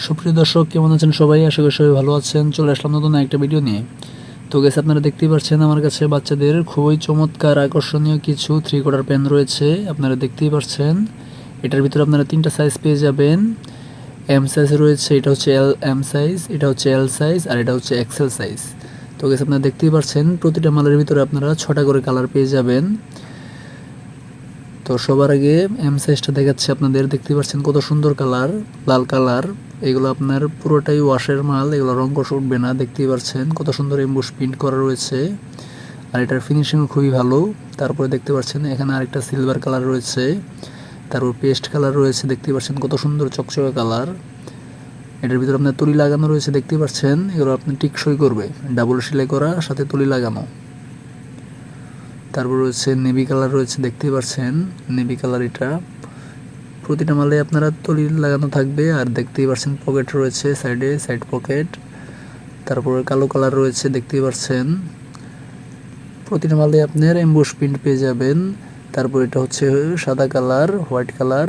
সুপ্রিয় দর্শক, কেমন আছেন সবাই? আশা করি সবাই ভালো আছেন। চলে আসলাম নতুন একটা ভিডিও নিয়ে। তো গেছে আপনারা দেখতেই পাচ্ছেন আমার কাছে বাচ্চাদের খুবই চমৎকার আকর্ষণীয় কিছু থ্রি কোয়ার্টার পেন রয়েছে। আপনারা দেখতেই পাচ্ছেন এটার ভিতরে আপনারা তিনটা সাইজ পেয়ে যাবেন। এম সাইজ রয়েছে, এটা হচ্ছে এল এম সাইজ এটা হচ্ছে এল সাইজ আর এটা হচ্ছে এক্সেল সাইজ তো গেছে আপনারা দেখতেই পাচ্ছেন প্রতিটা মালের ভিতরে আপনারা ছটা করে কালার পেয়ে যাবেন। তো সবার আগে এম সাইজটা দেখাচ্ছে আপনাদের। দেখতে পাচ্ছেন কত সুন্দর কালার, লাল কালার। এগুলো আপনার পুরোটাই ওয়াশের মাল, এগুলো রং কষ উঠবে না, দেখতেই পাচ্ছেন। কত সুন্দর এমবুশ প্রিন্ট করা রয়েছে। আর এটার ফিনিশিং খুবই ভালো। তারপরে দেখতে পাচ্ছেন এখানে আরেকটা সিলভার কালার রয়েছে। তারপর পেস্ট কালার রয়েছে দেখতে পাচ্ছেন কত সুন্দর চকচকে কালার এটার ভিতরে আপনার তুলি লাগানো রয়েছে দেখতে পাচ্ছেন। এগুলো আপনি টিকসই করবে ডাবল সেলাই করা, সাথে তুলি লাগানো। তারপর রয়েছে নেভি কালার রয়েছে, দেখতেই পাচ্ছেন নেভি কালার এটা। প্রতিটা মালে আপনারা তলি লাগানো থাকবে, আর দেখতেই পাচ্ছেন পকেট রয়েছে সাইডে সাইড পকেট তারপরে কালো কালার রয়েছে, দেখতেই পাচ্ছেন প্রতিটা মালে আপনার এমবুশ প্রিন্ট পেয়ে যাবেন। তারপর এটা হচ্ছে সাদা কালার হোয়াইট কালার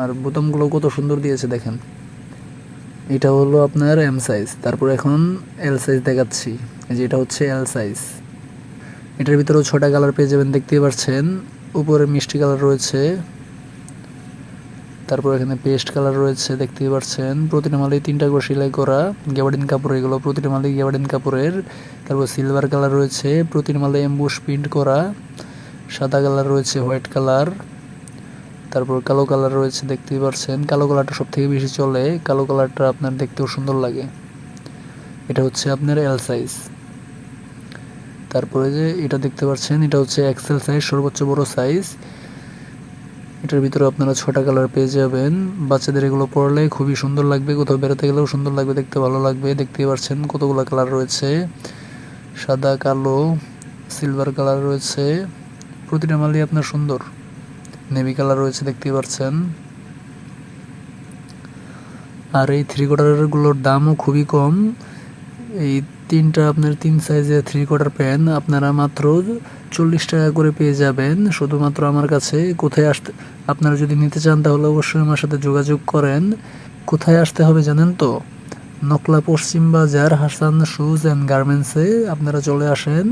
আর বোতামগুলো কত সুন্দর দিয়েছে, দেখেন। এটা হলো আপনার এম সাইজ তারপর এখন এল সাইজ দেখাচ্ছি। যে এটা হচ্ছে এল সাইজ এটার ভিতরেও ছটা কালার পেয়ে যাবেন, দেখতেই পাচ্ছেন উপরে মিষ্টি কালার রয়েছে। তারপর এখানে পেস্ট কালার রয়েছে, দেখতেই পাচ্ছেন প্রতিটা মালে তিনটা করে সেলাই করা। গ্যাবার্ডিন কাপড় এগুলো, প্রতিটা মালে গ্যাবার্ডিন কাপড়ের। তারপর সিলভার কালার রয়েছে, প্রতিটা মালে এম্বুশ প্রিন্ট করা। সাদা কালার রয়েছে, হোয়াইট কালার। তারপর কালো কালার রয়েছে, দেখতেই পাচ্ছেন কালো কালারটা সব থেকে বেশি চলে। কালো কালারটা আপনার দেখতেও সুন্দর লাগে। এটা হচ্ছে আপনার এল সাইজ তারপরে যে এটা দেখতে পাচ্ছেন, এটা হচ্ছে এক্সেল সাইজ সর্বোচ্চ বড় সাইজ এটার ভিতরে আপনারা ছটা কালার পেয়ে যাবেন। বাচ্চাদের এগুলো পড়লে খুবই সুন্দর লাগবে। কোথাও বেড়াতে গেলেও সুন্দর লাগবে, দেখতে ভালো লাগবে। দেখতেই পাচ্ছেন কতগুলো কালার রয়েছে। সাদা, কালো সিলভার কালার রয়েছে। প্রতিটা মালই আপনার সুন্দর। নেভি কালার রয়েছে, দেখতেই পাচ্ছেন। আর এই থ্রি কোয়ার্টারগুলোর দামও খুবই কম। এই তিনটা আপনার তিন সাইজের থ্রি কোয়ার্টার প্যান আপনারা মাত্র চল্লিশ টাকা করে পেয়ে যাবেন। শুধুমাত্র আমার কাছে কোথায় আসতে, আপনারা যদি নিতে চান তাহলে অবশ্যই আমার সাথে যোগাযোগ করেন। কোথায় আসতে হবে জানেন তো? নকলা পশ্চিম বাজার, হাসান শুজ অ্যান্ড গার্মেন্টসে আপনারা চলে আসেন।